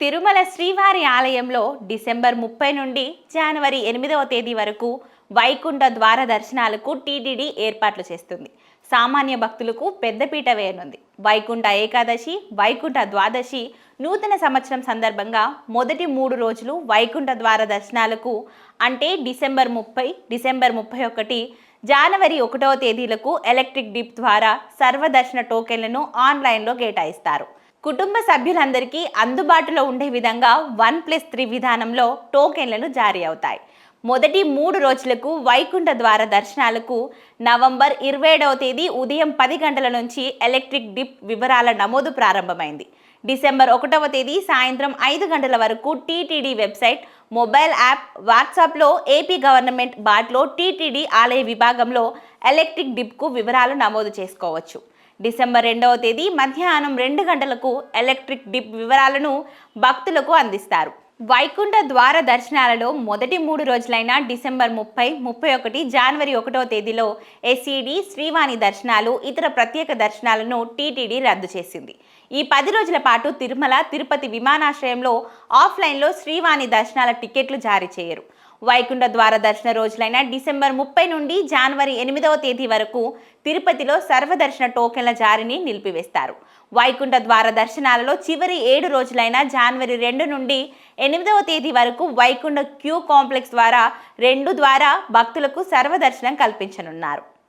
తిరుమల శ్రీవారి ఆలయంలో డిసెంబర్ ముప్పై నుండి జనవరి ఎనిమిదవ తేదీ వరకు వైకుంఠ ద్వార దర్శనాలకు టీటీడీ ఏర్పాట్లు చేస్తుంది. సామాన్య భక్తులకు పెద్దపీట వేయనుంది. వైకుంఠ ఏకాదశి వైకుంఠ ద్వాదశి నూతన సంవత్సరం సందర్భంగా మొదటి మూడు రోజులు వైకుంఠ ద్వార దర్శనాలకు అంటే డిసెంబర్ ముప్పై డిసెంబర్ ముప్పై ఒకటి జనవరి ఒకటవ తేదీలకు ఎలక్ట్రిక్ డిప్ ద్వారా సర్వదర్శన టోకెన్లను ఆన్లైన్లో కేటాయిస్తారు. కుటుంబ సభ్యులందరికీ అందుబాటులో ఉండే విధంగా వన్ ప్లస్ త్రీ విధానంలో టోకెన్లను జారీ అవుతాయి. మొదటి మూడు రోజులకు వైకుంఠ ద్వార దర్శనాలకు నవంబర్ ఇరవై ఏడవ తేదీ ఉదయం పది గంటల నుంచి ఎలక్ట్రిక్ డిప్ వివరాల నమోదు ప్రారంభమైంది. డిసెంబర్ ఒకటవ తేదీ సాయంత్రం ఐదు గంటల వరకు టీటీడీ వెబ్సైట్ మొబైల్ యాప్ వాట్సాప్లో ఏపీ గవర్నమెంట్ బాట్లో టీటీడీ ఆలయ విభాగంలో ఎలక్ట్రిక్ డిప్కు వివరాలు నమోదు చేసుకోవచ్చు. డిసెంబర్ రెండవ తేదీ మధ్యాహ్నం రెండు గంటలకు ఎలక్ట్రిక్ డిప్ వివరాలను భక్తులకు అందిస్తారు. వైకుంఠ ద్వార దర్శనాలలో మొదటి మూడు రోజులైన డిసెంబర్ ముప్పై ముప్పై ఒకటి జనవరి ఒకటవ తేదీలో ఎస్ఈడి శ్రీవాణి దర్శనాలు ఇతర ప్రత్యేక దర్శనాలను టీటీడీ రద్దు చేసింది. ఈ పది రోజుల పాటు తిరుమల తిరుపతి విమానాశ్రయంలో ఆఫ్లైన్లో శ్రీవాణి దర్శనాల టికెట్లు జారీ చేయరు. వైకుంఠ ద్వార దర్శన రోజులైన డిసెంబర్ ముప్పై నుండి జనవరి ఎనిమిదవ తేదీ వరకు తిరుపతిలో సర్వదర్శన టోకెన్ల జారీని నిలిపివేస్తారు. వైకుంఠ ద్వార దర్శనాలలో చివరి ఏడు రోజులైన జనవరి రెండు నుండి ఎనిమిదవ తేదీ వరకు వైకుంఠ క్యూ కాంప్లెక్స్ ద్వారా రెండు ద్వారా భక్తులకు సర్వదర్శనం కల్పించనున్నారు.